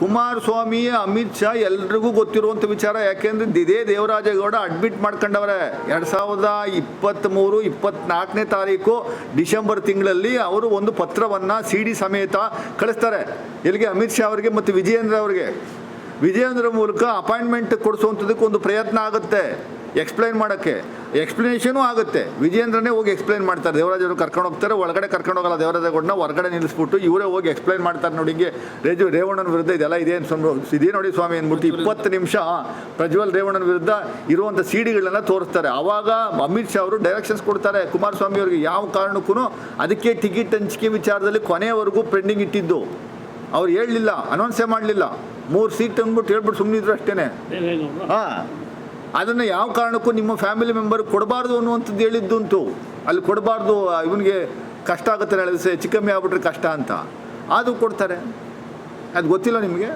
ಕುಮಾರಸ್ವಾಮಿ, ಅಮಿತ್ ಶಾ ಎಲ್ರಿಗೂ ಗೊತ್ತಿರುವಂಥ ವಿಚಾರ ಯಾಕೆಂದ್ರೆ ಇದೇ ದೇವರಾಜೇಗೌಡ ಅಡ್ಮಿಟ್ ಮಾಡ್ಕೊಂಡವ್ರೆ. ಎರಡು ಸಾವಿರದ ಇಪ್ಪತ್ತ್ಮೂರು ಇಪ್ಪತ್ನಾಲ್ಕನೇ ತಾರೀಕು ಡಿಸೆಂಬರ್ ತಿಂಗಳಲ್ಲಿ ಅವರು ಒಂದು ಪತ್ರವನ್ನು ಸಿ ಡಿ ಸಮೇತ ಕಳಿಸ್ತಾರೆ. ಎಲ್ಲಿಗೆ? ಅಮಿತ್ ಶಾ ಅವರಿಗೆ ಮತ್ತು ವಿಜಯೇಂದ್ರ ಅವರಿಗೆ. ವಿಜಯೇಂದ್ರ ಮೂಲಕ ಅಪಾಯಿಂಟ್ಮೆಂಟ್ ಕೊಡಿಸುವಂಥದ್ದಕ್ಕೆ ಒಂದು ಪ್ರಯತ್ನ ಆಗುತ್ತೆ. ಎಕ್ಸ್ಪ್ಲೈನ್ ಮಾಡೋಕ್ಕೆ. ಎಕ್ಸ್ಪ್ಲನೇಷನೂ ಆಗುತ್ತೆ. ವಿಜೇಂದ್ರನೇ ಹೋಗಿ ಎಕ್ಸ್ಪ್ಲೈನ್ ಮಾಡ್ತಾರೆ. ದೇವರಾಜರು ಅವರು ಕರ್ಕೊಂಡು ಹೋಗ್ತಾರೆ. ಒಳಗಡೆ ಕರ್ಕೊಂಡು ಹೋಗಲ್ಲ. ದೇವರಾಜಗೌಡನ ಹೊರಗಡೆ ನಿಲ್ಲಿಸ್ಬಿಟ್ಟು ಇವರೇ ಹೋಗಿ ಎಕ್ಸ್ಪ್ಲೈನ್ ಮಾಡ್ತಾರೆ ನೋಡಿ ಹಿಂಗೆ. ರೇಜು ರೇವಣ್ಣನ ವಿರುದ್ಧ ಇದೆಲ್ಲ ಇದೆ ಅನ್ಸ್ಕೊಂಡು ಇದೇ ನೋಡಿ ಸ್ವಾಮಿ ಅಂದ್ಬಿಟ್ಟು ಇಪ್ಪತ್ತು ನಿಮಿಷ ಪ್ರಜ್ವಲ್ ರೇವಣ್ಣನ ವಿರುದ್ಧ ಇರುವಂಥ ಸಿ ಡಿಗಳನ್ನ ತೋರಿಸ್ತಾರೆ. ಆವಾಗ ಅಮಿತ್ ಶಾ ಅವರು ಡೈರೆಕ್ಷನ್ಸ್ ಕೊಡ್ತಾರೆ. ಕುಮಾರಸ್ವಾಮಿ ಅವರಿಗೆ ಯಾವ ಕಾರಣಕ್ಕೂ ಅದಕ್ಕೆ ಟಿಕೆಟ್ ಹಂಚಿಕೆ ವಿಚಾರದಲ್ಲಿ ಕೊನೆಯವರೆಗೂ ಪೆಂಡಿಂಗ್ ಇಟ್ಟಿದ್ದು. ಅವ್ರು ಹೇಳಲಿಲ್ಲ ಅನೌನ್ಸೇ ಮಾಡಲಿಲ್ಲ. ಮೂರು ಸೀಟ್ ಅಂದ್ಬಿಟ್ಟು ಹೇಳ್ಬಿಟ್ಟು ಸುಮ್ಮನಿದ್ರು ಅಷ್ಟೇ ಹಾಂ. ಅದನ್ನು ಯಾವ ಕಾರಣಕ್ಕೂ ನಿಮ್ಮ ಫ್ಯಾಮಿಲಿ ಮೆಂಬರ್ ಕೊಡಬಾರ್ದು ಅನ್ನುವಂಥದ್ದು ಹೇಳಿದ್ದು ಉಂಟು ಅಲ್ಲಿ ಕೊಡಬಾರ್ದು ಇವನಿಗೆ ಕಷ್ಟ ಆಗುತ್ತೆ ಹೇಳಿದ್ರೆ ಚಿಕ್ಕಮ್ಮಿ ಆಗ್ಬಿಟ್ರೆ ಕಷ್ಟ ಅಂತ. ಅದು ಕೊಡ್ತಾರೆ. ಅದು ಗೊತ್ತಿಲ್ಲ ನಿಮಗೆ?